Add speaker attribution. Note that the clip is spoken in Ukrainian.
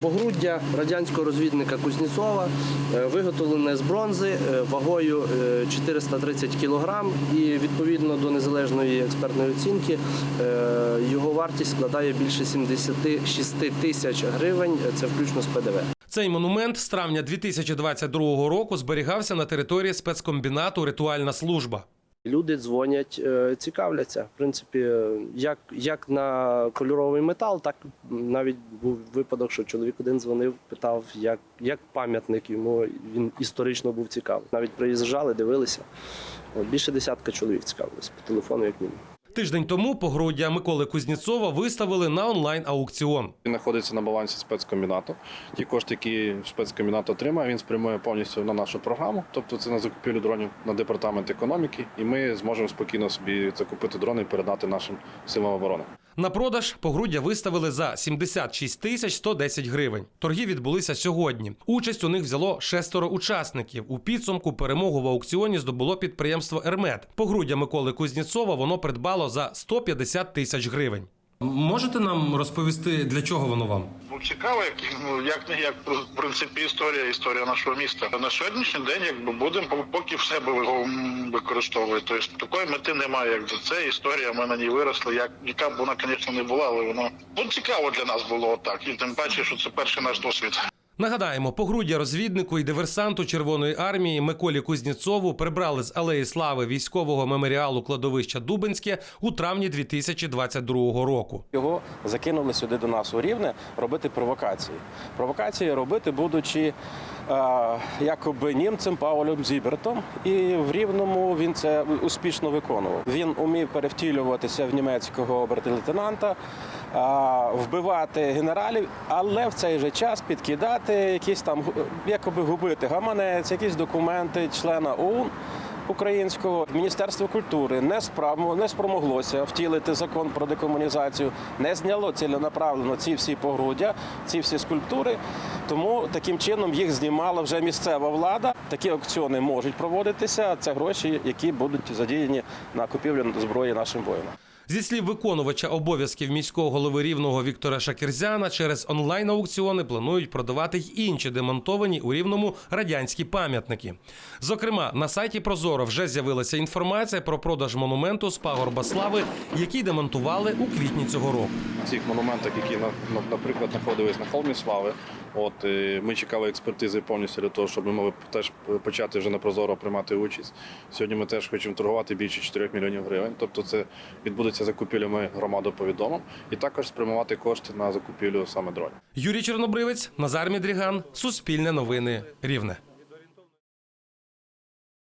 Speaker 1: Погруддя радянського розвідника Кузнєцова е, виготовлене з бронзи е, вагою е, 430 кг і відповідно до незалежної експертної оцінки е, його вартість складає більше 76 тисяч гривень. Це включно з ПДВ.
Speaker 2: Цей монумент з травня 2022 року зберігався на території спецкомбінату Ритуальна служба.
Speaker 1: Люди дзвонять, е, цікавляться. В принципі, е, як, як на кольоровий метал, так навіть був випадок, що чоловік один дзвонив, питав, як, як пам'ятник йому він історично був цікавий. Навіть приїжджали, дивилися. Більше десятка чоловік цікавилися по телефону, як мінімум.
Speaker 2: Тиждень тому погруддя Миколи Кузнєцова виставили на онлайн аукціон.
Speaker 3: Він знаходиться на балансі спецкомбінату. Ті кошти, які спецкомбінат отримає, він спрямує повністю на нашу програму. Тобто це на закупівлю дронів на департамент економіки, і ми зможемо спокійно собі закупити дрони і передати нашим силам оборони.
Speaker 2: На продаж погруддя виставили за 76 тисяч 110 гривень. Торги відбулися сьогодні. Участь у них взяло шестеро учасників. У підсумку перемогу в аукціоні здобуло підприємство Ермет. Погруддя Миколи Кузнєцова воно придбало за 150 тисяч гривень. Можете нам розповісти, для чого воно вам?
Speaker 4: Ну цікаво, як ну як не як в принципі історія, історія нашого міста. На сьогоднішній день, якби будемо поки в себе використовувати. Тобто такої мети немає, як за це. Історія ми на ній виросли. Як яка б вона, звісно, не була, але воно ну, цікаво для нас було так. І тим паче, що це перший наш досвід.
Speaker 2: Нагадаємо, погруддя розвіднику і диверсанту Червоної армії Миколі Кузнєцову прибрали з алеї слави військового меморіалу кладовища Дубинське у травні 2022 року.
Speaker 5: Його закинули сюди до нас у Рівне робити провокації. Провокації робити, будучи е, якоби німцем Паулем Зібертом, і в Рівному він це успішно виконував. Він умів перевтілюватися в німецького оберт-лейтенанта, е, вбивати генералів, але в цей же час підкидати якісь там якоби губити гаманець, якісь документи члена ОУН українського міністерство культури не справ не спромоглося втілити закон про декомунізацію, не зняло ціленаправлено ці всі погруддя, ці всі скульптури. Тому таким чином їх знімала вже місцева влада. Такі аукціони можуть проводитися. Це гроші, які будуть задіяні на купівлю зброї нашим воїнам.
Speaker 2: Зі слів виконувача обов'язків міського голови рівного Віктора Шакірзяна, через онлайн аукціони планують продавати й інші демонтовані у рівному радянські пам'ятники. Зокрема, на сайті Прозоро вже з'явилася інформація про продаж монументу з пагорба слави, який демонтували у квітні цього року.
Speaker 3: Цих монументах, які на- на- наприклад знаходились на холмі слави. От е, ми чекали експертизи повністю для того, щоб ми могли теж почати вже на прозоро приймати участь. Сьогодні ми теж хочемо торгувати більше 4 мільйонів гривень. Тобто, це відбудеться закупівля. Ми громаду повідомимо, і також спрямувати кошти на закупівлю саме дронів.
Speaker 2: Юрій Чорнобривець, Назар Мідріган, Суспільне новини, Рівне.